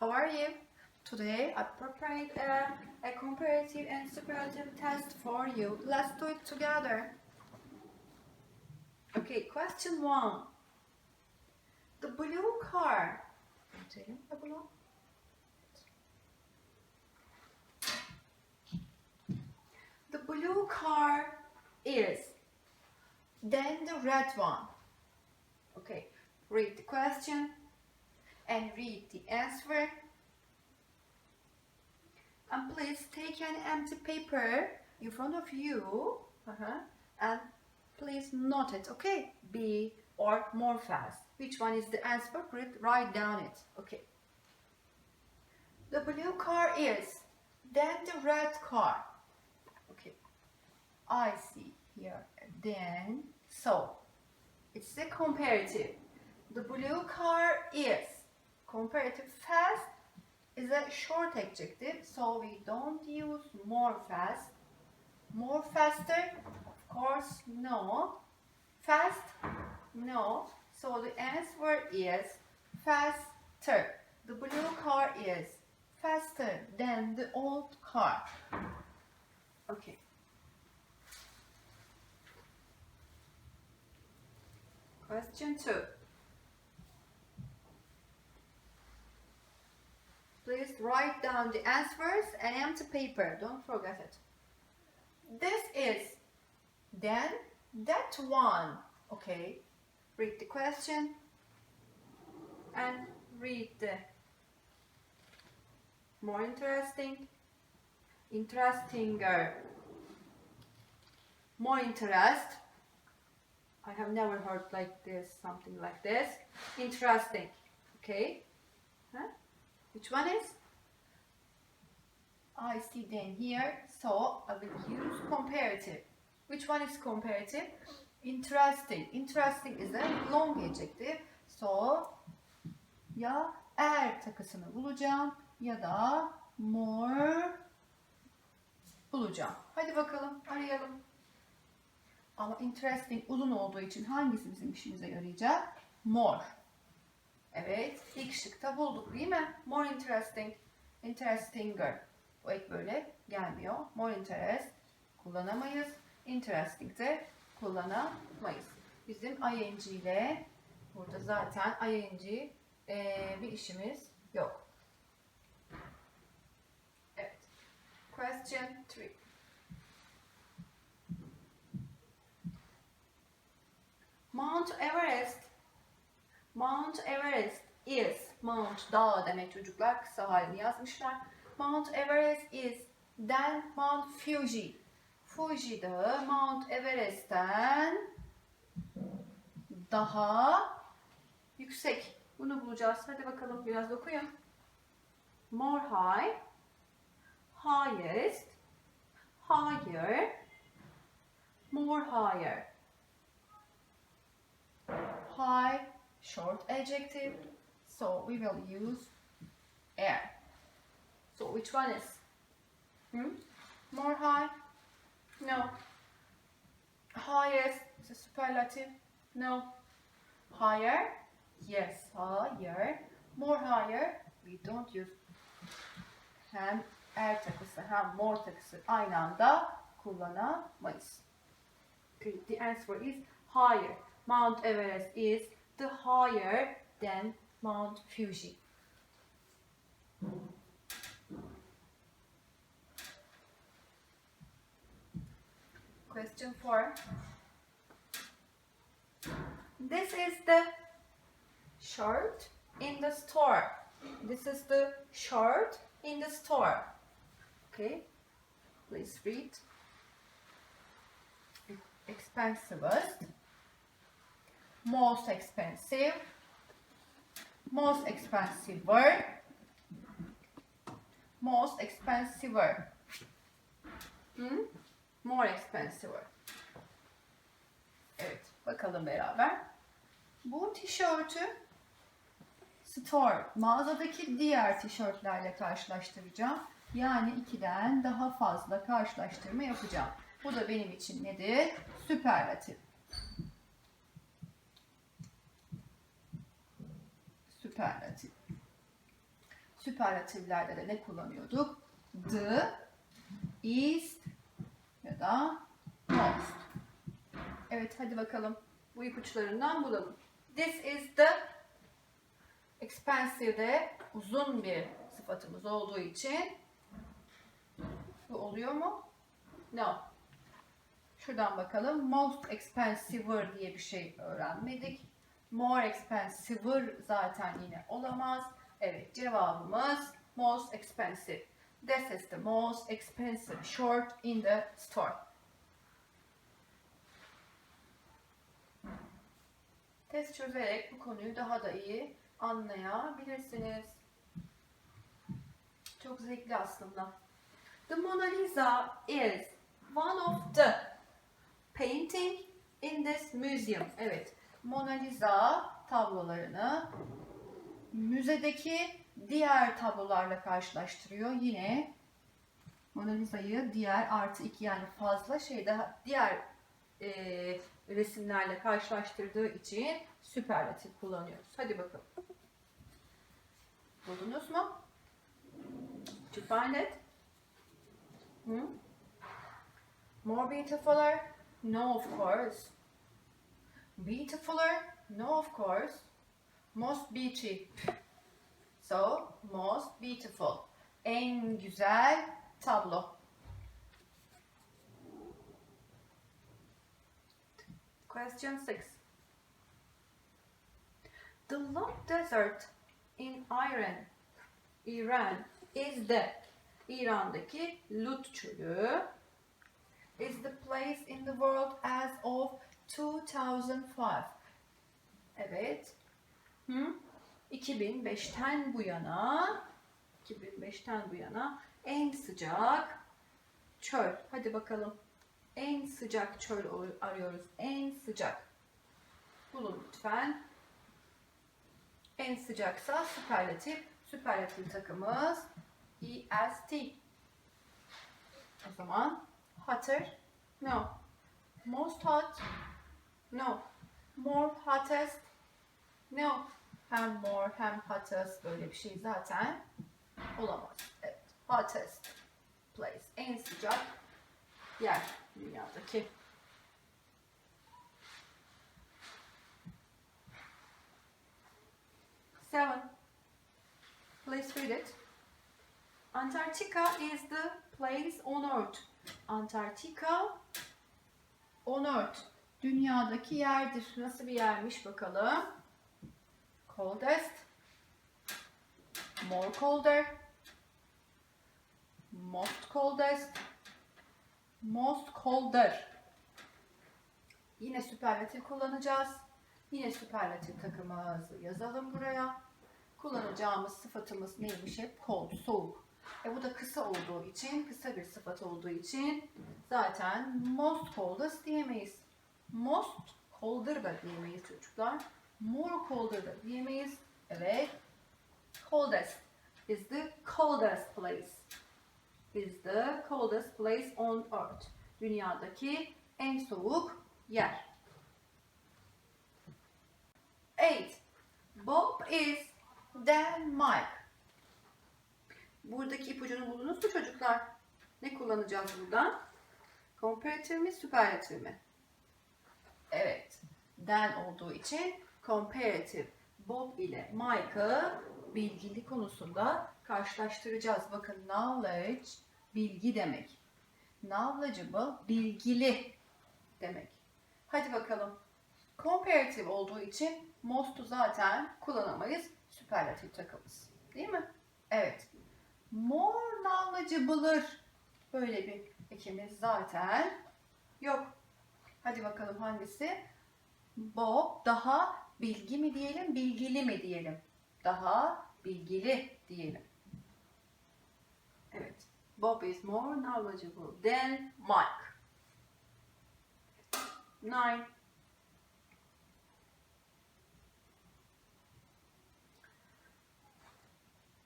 How are you? Today I prepared a, a comparative and superlative test for you. Let's do it together. Okay, question one. The blue car. Gösterelim de. The blue car is then the red one. Okay, read the question and read the answer. And please take an empty paper in front of you uh-huh, and please note it, okay? B or more fast. Which one is the answer? Write down it, okay? The blue car is, then the red car. Okay, I see here, then, so, it's a comparative. The blue car is, comparative fast is a short adjective, so we don't use more fast. More faster, of course, no. Fast, no. So the answer is faster. The blue car is faster than the old car. Okay. Question two. Please write down the answers and empty paper. Don't forget it. This is then that one. Okay. Read the question and read the more interesting, interestinger, more interest. I have never heard like this, something like this. Interesting. Okay. Huh? Which one is? I see then here, so I will use comparative. Which one is comparative? Interesting. Interesting is a long adjective. So ya er takısını bulacağım ya da more bulacağım. Hadi bakalım arayalım. Ama interesting uzun olduğu için hangisi bizim işimize yarayacak? More. Evet, ilk şıkta bulduk değil mi? More interesting, interestinger. Bu ek böyle gelmiyor. More interest kullanamayız. Interesting de kullanamayız. Bizim ing ile burada zaten ing eee, bir işimiz yok. Evet. Question 3. Mount Everest Mount Everest is Mount dağ demek çocuklar kısa halini yazmışlar. Mount Everest is then Mount Fuji. Fuji dağı Mount Everest'ten daha yüksek. Bunu bulacağız. Hadi bakalım biraz okuyun. More high, highest, higher, more higher. High, short adjective, so we will use air. So which one is? Hmm? More high? No. Highest is a superlative? No. Higher? Yes, higher. More higher? We don't use hem er takısı hem more takısı aynı anda kullanamayız. The answer is higher. Mount Everest is the higher than Mount Fuji. Question 4. This is the shirt in the store. This is the shirt in the store. Okay, please read. Expensivest, most expensive, most expensiver, most expensiver. Hmm? More expensive. Evet, bakalım beraber. Bu tişörtü store, mağazadaki diğer tişörtlerle karşılaştıracağım. Yani ikiden daha fazla karşılaştırma yapacağım. Bu da benim için nedir? Süperlatif. Süperlatif. Süperlatiflerde de ne kullanıyorduk? The, is ya da most. Evet hadi bakalım bu ipuçlarından bulalım. This is the expensive de uzun bir sıfatımız olduğu için bu oluyor mu? No. Şuradan bakalım. Most expensive diye bir şey öğrenmedik. More expensive zaten yine olamaz. Evet cevabımız most expensive. This is the most expensive short in the store. Test çözerek bu konuyu daha da iyi anlayabilirsiniz. Çok zevkli aslında. The Mona Lisa is one of the painting in this museum. Evet, Mona Lisa tablolarını müzedeki diğer tablolarla karşılaştırıyor. Yine Mona Lisa'yı diğer artı iki yani fazla şeyde diğer e, resimlerle karşılaştırdığı için süperlatif kullanıyoruz. Hadi bakalım. Buldunuz mu? Did you find it? More beautifuler? No, of course. Beautifuler? No, of course. Most beauty. So, most beautiful. En güzel tablo. Question 6. The long desert in Iran, Iran is the İran'daki Lut çölü is the place in the world as of 2005. Evet. Hı? 2005'ten bu yana 2005'ten bu yana en sıcak çöl. Hadi bakalım. En sıcak çöl arıyoruz. En sıcak. Bulun lütfen. En sıcaksa süperlatif. Süperlatif takımız EST. O zaman hotter? No. Most hot? No. More hottest? No. Hem more hem hottest böyle bir şey zaten olamaz. Evet. Hottest place. En sıcak yer dünyadaki. Seven. Please read it. Antarctica is the place on earth. Antarctica on earth. Dünyadaki yerdir. Nasıl bir yermiş bakalım. Coldest. More colder. Most coldest. Most colder. Yine süperlatif kullanacağız. Yine süperlatif takımımızı yazalım buraya. Kullanacağımız sıfatımız neymiş hep? Cold, soğuk. E bu da kısa olduğu için, kısa bir sıfat olduğu için zaten most coldest diyemeyiz. Most colder da diyemeyiz çocuklar. More colder da diyemeyiz. Evet. Coldest is the coldest place. Is the coldest place on earth. Dünyadaki en soğuk yer. 8. Bob is Mike. Buradaki ipucunu buldunuz mu çocuklar? Ne kullanacağız buradan? Comparative mi, superlative mi? Evet. Than olduğu için comparative. Bob ile Mike'ı bilgili konusunda karşılaştıracağız. Bakın knowledge bilgi demek. Knowledgeable bilgili demek. Hadi bakalım. Comparative olduğu için most'u zaten kullanamayız. Süperlatif takımız. Değil mi? Evet. More knowledgeable'ır. Böyle bir ekimiz zaten yok. Hadi bakalım hangisi? Bob daha bilgi mi diyelim, bilgili mi diyelim? Daha bilgili diyelim. Evet. Bob is more knowledgeable than Mike. Nine.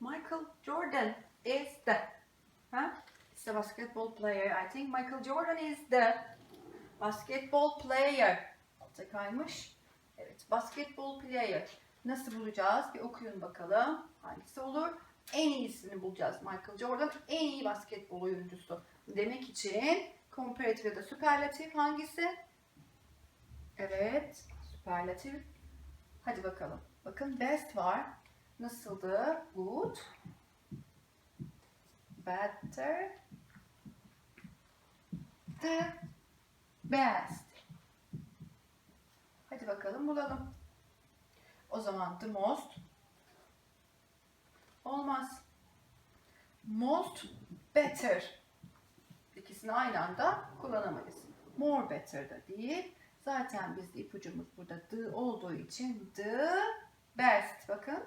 Michael Jordan is the huh? It's a basketball player. I think Michael Jordan is the basketball player. Altta kaymış. Evet, basketball player. Nasıl bulacağız? Bir okuyun bakalım. Hangisi olur? en iyisini bulacağız Michael Jordan. En iyi basketbol oyuncusu. Demek için comparative ya da superlatif hangisi? Evet, superlatif. Hadi bakalım. Bakın best var. Nasıldı? Good. Better. The best. Hadi bakalım bulalım. O zaman the most olmaz. Most better. İkisini aynı anda kullanamayız. More better da değil. Zaten bizde ipucumuz burada the olduğu için the best. Bakın.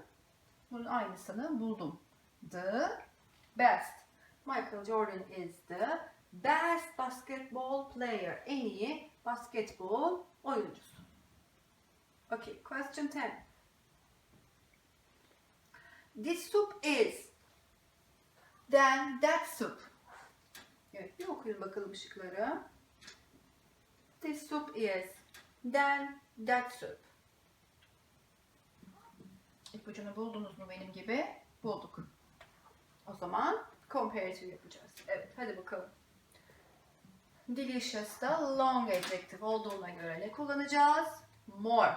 Bunun aynısını buldum. The best. Michael Jordan is the best basketball player. En iyi basketbol oyuncusu. Okay, question 10. This soup is then that soup. Evet, bir okuyun bakalım ışıkları. This soup is then that soup. İpucunu buldunuz mu benim gibi? Bulduk. O zaman comparative yapacağız. Evet, hadi bakalım. Delicious da long adjective olduğuna göre ne kullanacağız? More.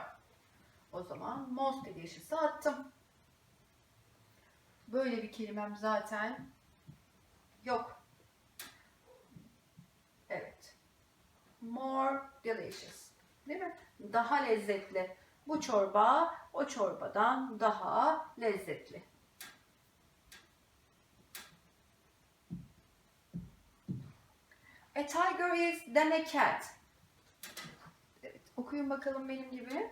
O zaman most delicious'ı attım. Böyle bir kelimem zaten yok. Evet. More delicious. Değil mi? Daha lezzetli. Bu çorba o çorbadan daha lezzetli. A tiger is than a cat. Evet, okuyun bakalım benim gibi.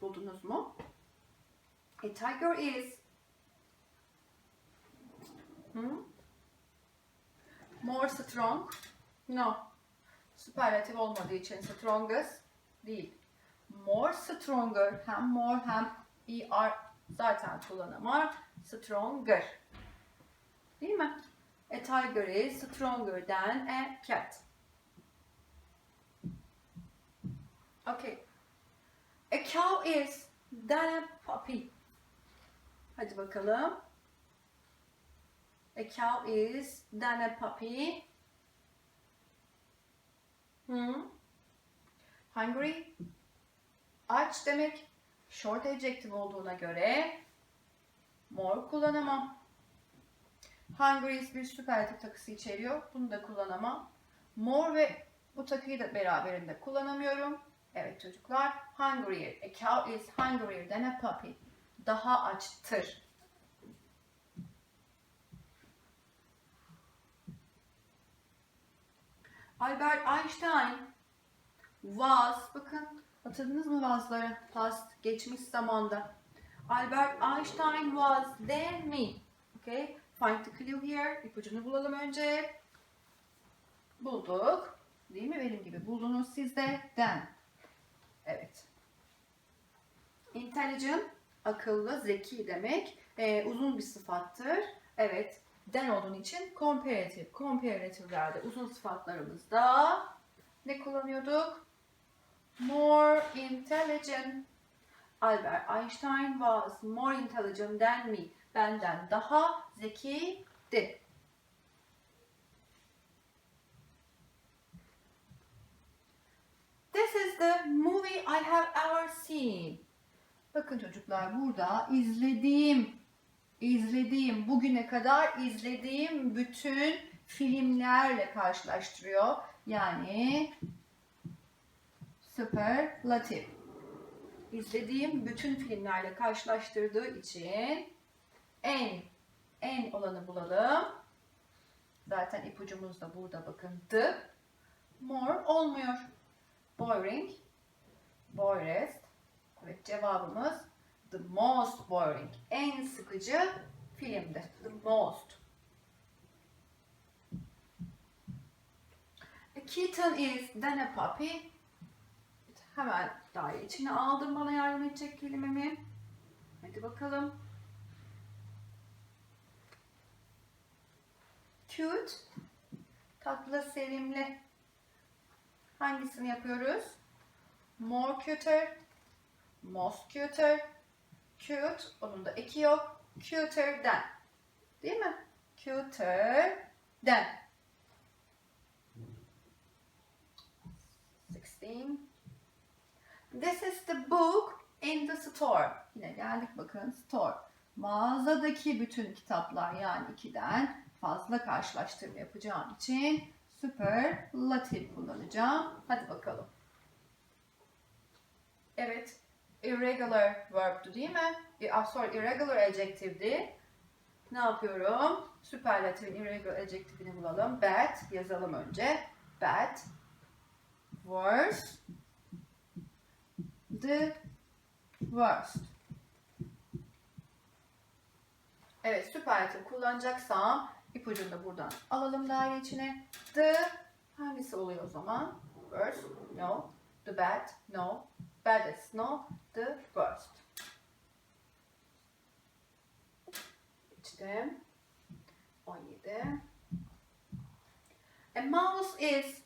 Buldunuz mu? A tiger is hmm? more strong. No. Süperlatif olmadığı için strongest değil. More stronger hem more hem er zaten kullanımı stronger. Değil mi? A tiger is stronger than a cat. Okay. A cow is than a puppy. Hadi bakalım. A cow is than a puppy. Hmm. Hungry. Aç demek. Short adjective olduğuna göre more kullanamam. Hungry is bir süperlatif takısı içeriyor. Bunu da kullanamam. More ve bu takıyı da beraberinde kullanamıyorum. Evet çocuklar. Hungrier. A cow is hungrier than a puppy. Daha açtır. Albert Einstein was, bakın hatırladınız mı was'ları? Past, geçmiş zamanda. Albert Einstein was than me. Okay, find the clue here. İpucunu bulalım önce. Bulduk. Değil mi? Benim gibi buldunuz siz de. Then. Evet. Intelligent, akıllı, zeki demek. Ee, uzun bir sıfattır. Evet. Den olduğun için comparative. Comparative'lerde uzun sıfatlarımızda ne kullanıyorduk? More intelligent. Albert Einstein was more intelligent than me. Benden daha zekiydi. This is the movie I have ever seen. Bakın çocuklar burada izlediğim, izlediğim, bugüne kadar izlediğim bütün filmlerle karşılaştırıyor. Yani superlatif. İzlediğim bütün filmlerle karşılaştırdığı için en en olanı bulalım. Zaten ipucumuz da burada bakın. The more olmuyor. Boring, boyrest. Evet cevabımız the most boring. En sıkıcı filmdi. The most. A kitten is then a puppy. Hemen daire içine aldım bana yardım edecek kelimemi. Hadi bakalım. Cute. Tatlı, sevimli. Hangisini yapıyoruz? More cuter, most cuter, Cute. Onun da eki yok. Cuter than. Değil mi? Cuter than. 16. This is the book in the store. Yine geldik bakın store. Mağazadaki bütün kitaplar yani ikiden fazla karşılaştırma yapacağım için superlatif kullanacağım. Hadi bakalım. Evet. Irregular verb'tu değil mi? E, ah, sorry, irregular adjective'di. Ne yapıyorum? Superlatifin irregular adjective'ini bulalım. Bad yazalım önce. Bad. Worse. The worst. Evet, süperlatif kullanacaksam ipucunu da buradan alalım daire içine. The hangisi oluyor o zaman? Worst, no. The bad, no. Baddest, no. The worst. İçtim. 17. A mouse is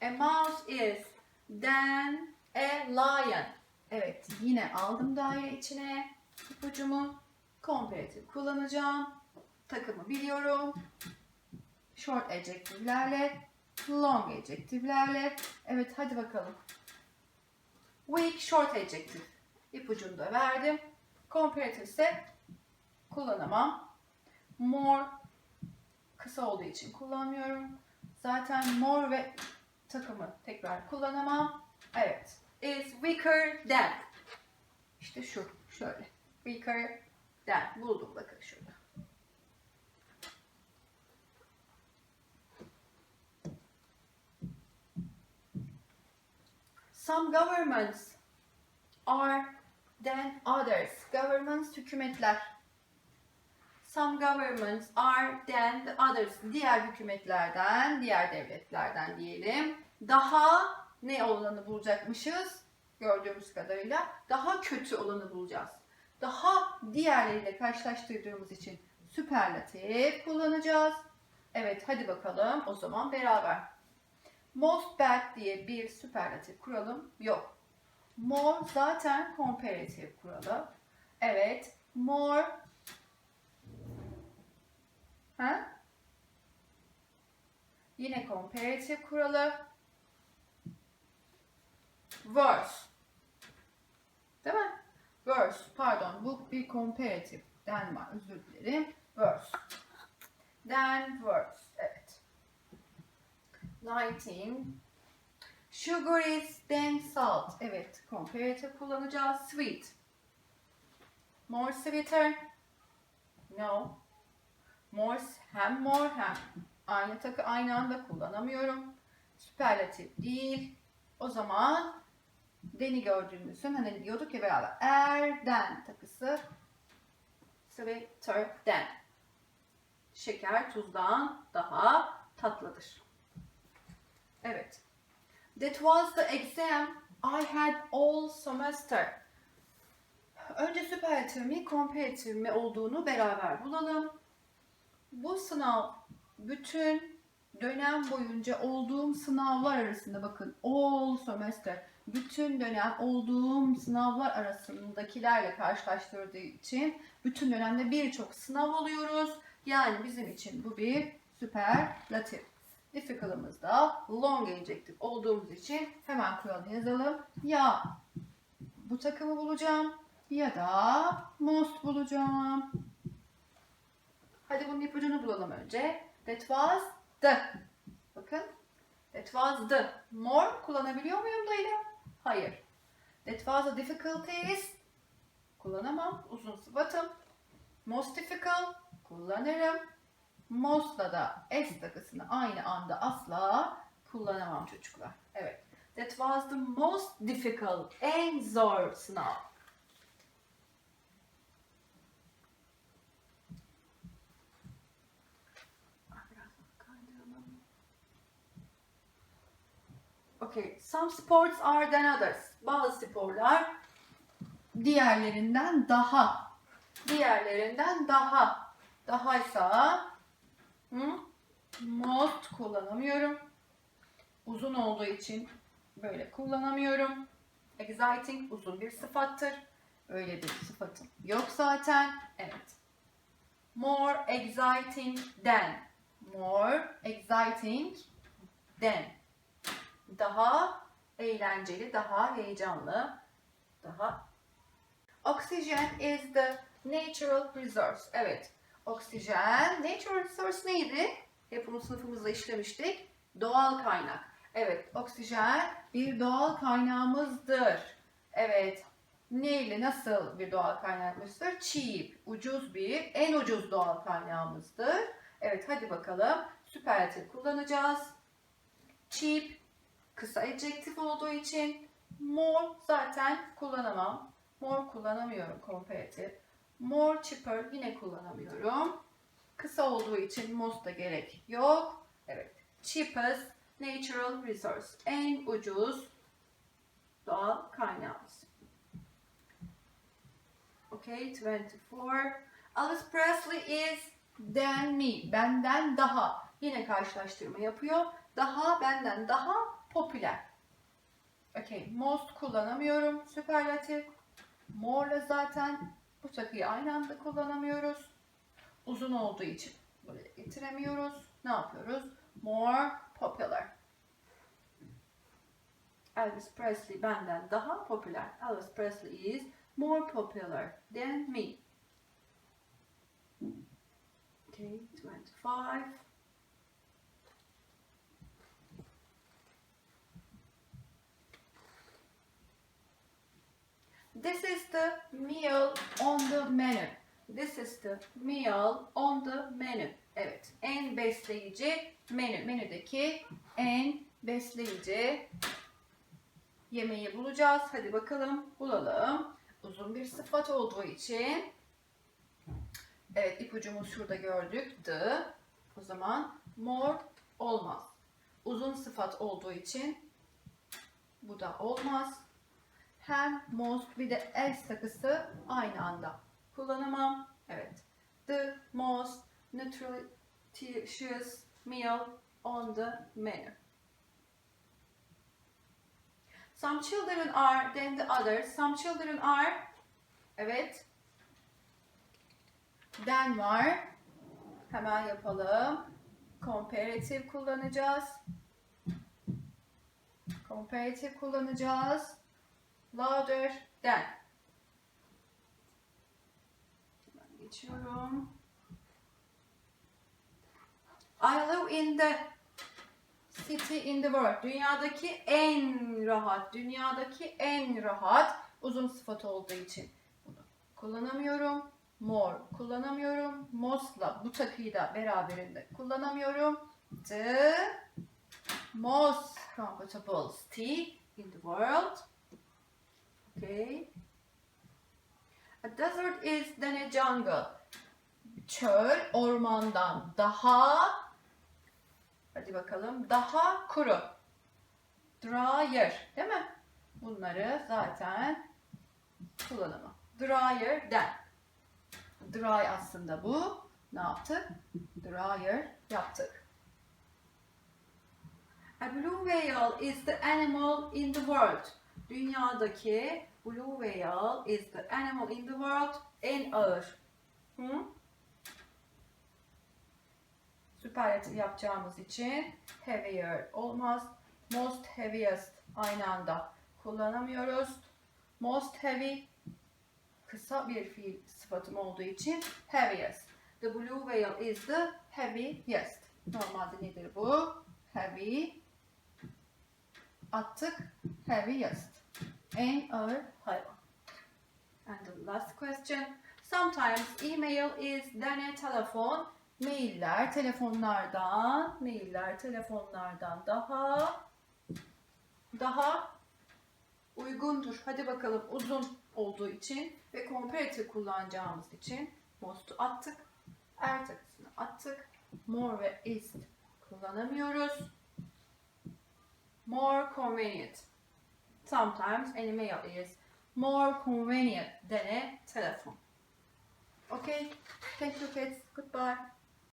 A mouse is than a lion. Evet, yine aldım daire içine ipucumu. Comparative kullanacağım. Takımı biliyorum. Short adjektiflerle, long adjektiflerle. Evet, hadi bakalım. Weak short adjective. İpucunu da verdim. Comparative ise kullanamam. More kısa olduğu için kullanmıyorum. Zaten more ve takımı tekrar kullanamam. Evet. Is weaker than. İşte şu. Şöyle. Weaker than. Buldum bakın şurada. Some governments are than others. Governments hükümetler. Some governments are than the others. Diğer hükümetlerden, diğer devletlerden diyelim. Daha ne olanı bulacakmışız? Gördüğümüz kadarıyla daha kötü olanı bulacağız. Daha diğerleriyle karşılaştırdığımız için süperlatif kullanacağız. Evet hadi bakalım o zaman beraber. Most bad diye bir süperlatif kuralım yok. More zaten comparative kuralı. Evet, more ha? Yine comparative kuralı. Worse. Değil mi? Worse. Pardon. Bu bir comparative. Den var. Özür dilerim. Worse. Then worse. 19. Sugar is than salt. Evet. Comparative kullanacağız. Sweet. More sweeter. No. More hem more hem aynı takı aynı anda kullanamıyorum. Süperlatif değil. O zaman deni gördüğümüzün hani diyorduk ya beraber erden takısı sweeter'den. Şeker tuzdan daha tatlıdır. Evet. That was the exam I had all semester. Önce süperlatif mi, komparatif mi olduğunu beraber bulalım. Bu sınav bütün dönem boyunca olduğum sınavlar arasında bakın all semester bütün dönem olduğum sınavlar arasındakilerle karşılaştırdığı için bütün dönemde birçok sınav oluyoruz. Yani bizim için bu bir süperlatif. Difficult'ımız da long adjective olduğumuz için hemen kuralını yazalım. Ya bu takımı bulacağım ya da most bulacağım. Hadi bunun ipucunu bulalım önce. That was the. Bakın. That was the. More kullanabiliyor muyum dayı? Hayır. That was the difficulties. Kullanamam. Uzun sıfatım. Most difficult. Kullanırım. Most'la da S takısını aynı anda asla kullanamam çocuklar. Evet. That was the most difficult. En zor sınav. Okay, some sports are than others. Bazı sporlar diğerlerinden daha. Diğerlerinden daha. Dahaysa hı? most kullanamıyorum. Uzun olduğu için böyle kullanamıyorum. Exciting uzun bir sıfattır. Öyle bir sıfatım yok zaten. Evet. More exciting than. More exciting than. Daha eğlenceli, daha heyecanlı, daha Oxygen is the natural resource. Evet. Oksijen, natural resource neydi? Hep bunu sınıfımızda işlemiştik. Doğal kaynak. Evet, oksijen bir doğal kaynağımızdır. Evet. Neyle, nasıl bir doğal kaynağımızdır? Cheap, ucuz bir, en ucuz doğal kaynağımızdır. Evet, hadi bakalım. Süperlatif kullanacağız. Cheap, kısa adjektif olduğu için more zaten kullanamam. More kullanamıyorum comparative. More cheaper yine kullanamıyorum. Kısa olduğu için most da gerek yok. Evet. Cheapest natural resource. En ucuz doğal kaynağımız. Okay, 24. Elvis Presley is than me. Benden daha. Yine karşılaştırma yapıyor. Daha benden daha popüler. Okay, most kullanamıyorum. Süperlatif. More'la zaten bu takıyı aynı anda kullanamıyoruz. Uzun olduğu için buraya getiremiyoruz. Ne yapıyoruz? More popular. Elvis Presley benden daha popüler. Elvis Presley is more popular than me. Okay, 25. This is the meal on the menu. This is the meal on the menu. Evet, en besleyici menü. Menüdeki en besleyici yemeği bulacağız. Hadi bakalım bulalım. Uzun bir sıfat olduğu için Evet ipucumuzu şurada gördük. The. O zaman more olmaz. Uzun sıfat olduğu için bu da olmaz. Hem most bir de else takısı aynı anda kullanamam. Evet. The most nutritious meal on the menu. Some children are than the others. Some children are evet. Then var. Hemen yapalım. Comparative kullanacağız. Comparative kullanacağız. Louder than. Hemen geçiyorum. I live in the city in the world. Dünyadaki en rahat, dünyadaki en rahat uzun sıfat olduğu için bunu kullanamıyorum. More kullanamıyorum. Most'la bu takıyı da beraberinde kullanamıyorum. The most comfortable city in the world. Okay. A desert is than a jungle. Çöl ormandan daha hadi bakalım daha kuru. Drier değil mi? Bunları zaten kullanamam. Drier than. Dry aslında bu. Ne yaptık? Dryer yaptık. A blue whale is the animal in the world. Dünyadaki blue whale is the animal in the world en ağır. Hı? Süperlatif yapacağımız için heavier olmaz. Most heaviest aynı anda kullanamıyoruz. Most heavy kısa bir fiil sıfatım olduğu için heaviest. The blue whale is the heaviest. Normalde nedir bu? Heavy. Attık. Heaviest. En ağır hayvan. And the last question. Sometimes email is than a telephone. Mailler telefonlardan, mailler telefonlardan daha daha uygundur. Hadi bakalım uzun olduğu için ve comparative kullanacağımız için most'u attık. Er takısını attık. More ve is kullanamıyoruz. More convenient. Sometimes an email is more convenient than a telephone. Okay, thank you kids. Goodbye.